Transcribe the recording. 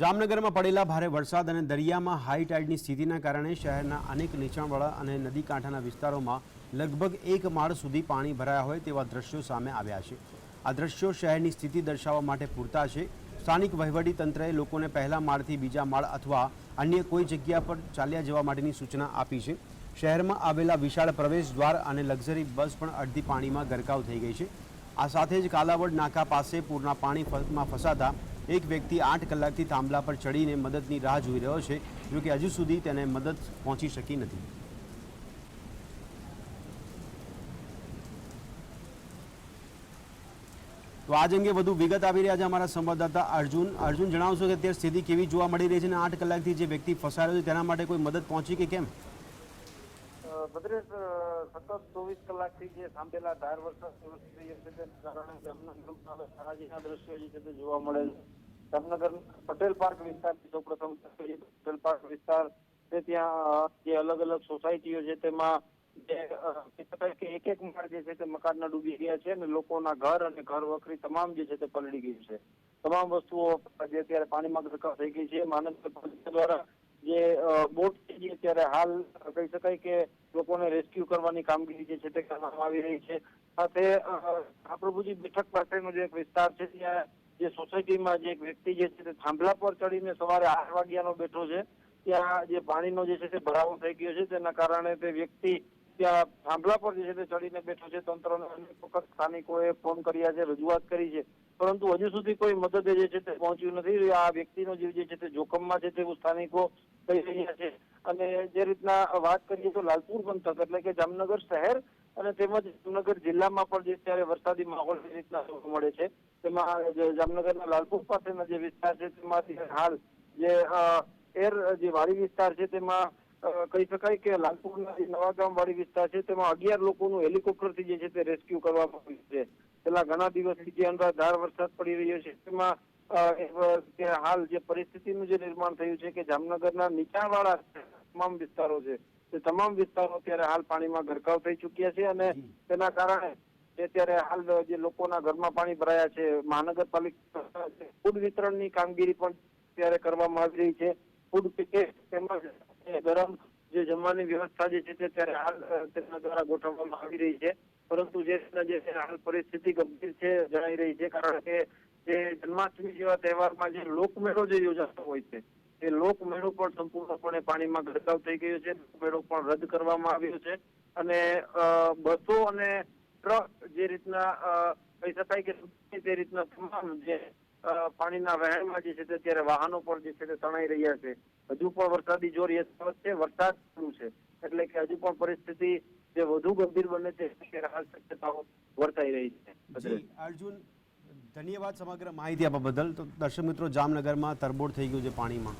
જામનગરમાં પડેલા ભારે વરસાદ અને દરિયામાં હાઈ ટાઈડની સ્થિતિના કારણે શહેરના અનેક નીચાણવાળા અને નદી કાંઠાના વિસ્તારોમાં લગભગ એક માળ સુધી પાણી ભરાયા હોય તેવા દ્રશ્યો સામે આવ્યા છે. આ દ્રશ્યો શહેરની સ્થિતિ દર્શાવવા માટે પૂરતા છે. સ્થાનિક વહીવટી તંત્રએ લોકોને પહેલા માળથી બીજા માળ અથવા અન્ય કોઈ જગ્યા પર ચાલ્યા જવા માટેની સૂચના આપી છે. શહેરમાં આવેલા વિશાળ પ્રવેશ દ્વાર અને લક્ઝરી બસ પણ અડધી પાણીમાં ગરકાવ થઈ ગઈ છે. આ સાથે જ કાલાવડ નાકા પાસે પૂરના પાણી ફ- ફસાતા એક વ્યક્તિ આઠ કલાકથી થાંભલા પર ચડીને મદદની રાહ જોઈ રહ્યો છે જોકે હજુ સુધી તેને મદદ પહોંચી શકી નથી. તો આજ અંગે વધુ વિગત આવી રહ્યા છે અમારા સંવાદદાતા અર્જુન. અર્જુન, જણાવશો કે અત્યારે સ્થિતિ કેવી જોવા મળી રહી છે અને આઠ કલાકથી જે વ્યક્તિ ફસાયો છે તેના માટે કોઈ મદદ પહોંચી કે કેમ? ભદ્રેશ સતત ચોવીસ કલાકથી જે સાંભેલા ધાર વરસાદ તારાજીના દ્રશ્યો છે જોવા મળે છે. જામનગર પટેલ પાર્ક વિસ્તાર સૌપ્રથમ પટેલ પાર્ક વિસ્તાર છે ત્યાં જે અલગ અલગ સોસાયટીઓ છે તેમાં કે એક એક માળ જે છે તે મકાનના ડૂબી ગયા છે અને લોકોના ઘર અને ઘર વખરી તમામ જે છે તે પલળી ગયું છે. તમામ વસ્તુઓ જે અત્યારે પાણીમાં ગરકાવ થઈ ગઈ છે. માનવ દ્વારા જે બોટ જે અત્યારે હાલ કહી શકાય કે લોકોને રેસ્ક્યુ કરવાની કામગીરી જે છે તે કરવામાં આવી રહી છે. સાથે આ પ્રભુજી બેઠક પાસેનો જે એક વિસ્તાર છે, ત્યાં જે સોસાયટીમાં જે એક વ્યક્તિ જે છે તે થાંભલા પર ચડીને સવારે આઠ વાગ્યાનો બેઠો છે. ત્યાં જે પાણીનો જે છે તે ભરાવો થઈ ગયો છે, તેના કારણે તે વ્યક્તિ ત્યાં થાંભલા પર જે છે તે ચડીને બેઠો છે. તંત્રને અનેક વખત સ્થાનિકોએ ફોન કર્યા છે, રજૂઆત કરી છે. પરંતુ હજુ સુધી કોઈ મદદ જે છે તે પહોંચ્યું નથી. આ વ્યક્તિનો જીવ જે છે તે જોખમમાં છે તેવું સ્થાનિકો કહી રહ્યા છે. અને જે રીતના વાત કરીએ તો લાલપુર પંથક એટલે કે જામનગર શહેર અને તેમજ જામનગર જિલ્લામાં પણ જે ત્યારે વરસાદી માહોલ જે રીતના જોવા મળે છે, તેમાં જામનગરના લાલપુર પાસેના જે વિસ્તાર છે, તેમાંથી હાલ જે એર જે વાડી વિસ્તાર છે તેમાં કહી શકાય કે લાલપુરના જે નવાગામ વાડી વિસ્તાર છે તેમાં અગિયાર લોકોનું હેલિકોપ્ટરથી જે છે તે રેસ્ક્યુ કરવામાં આવ્યું છે. છેલ્લા ઘણા દિવસથી જે અંધાધાર વરસાદ પડી રહ્યો છે તેમાં હાલ જે પરિસ્થિતિનું જે નિર્માણ થયું છે કે જામનગરના નીચાણવાળા તમામ વિસ્તારો છે તે તમામ વિસ્તારો અત્યારે હાલ પાણીમાં ગરકાવ થઈ ચૂક્યા છે અને તેના કારણે અત્યારે હાલ જે લોકોના ઘરમાં પાણી ભરાયા છે મહાનગરપાલિકા ફૂડ વિતરણની કામગીરી પણ અત્યારે કરવામાં આવી રહી છે. ફૂડ પેકેટ તેમજ ગરમ જે જમવાની વ્યવસ્થા જે છે તે ત્યારે હાલ અ, તેમના દ્વારા ગોઠવવામાં આવી રહી છે. પરંતુ જે જે હાલ પરિસ્થિતિ ગંભીર છે જણાઈ રહી છે કારણ કે જે જન્માષ્ટમી જેવા તહેવારમાં જે લોકમેળો જે યોજાતો હોય છે એ લોકમેળો પણ સંપૂર્ણપણે પાણીમાં ગરકાવ થઈ ગયો છે. લોકમેળો પણ રદ કરવામાં આવ્યો છે. અને બસો અને ટ્રક જે રીતના કહી શકાય કે તે રીતના તમામ જે પાણીના વહેણમાં જે છે તે અત્યારે વાહનો પણ જે છે તે તણાઈ રહ્યા છે. હજુ પણ વરસાદી જોર યથાવત છે, વરસાદ ચાલુ છે. એટલે કે હજુ પણ પરિસ્થિતિ જે વધુ ગંભીર બને છે હાલ શક્યતાઓ વર્તાઈ રહી છે. અર્જુન, ધન્યવાદ સમગ્ર માહિતી આપવા બદલ. તો દર્શક મિત્રો, જામનગરમાં તરબોળ થઈ ગયું છે પાણીમાં.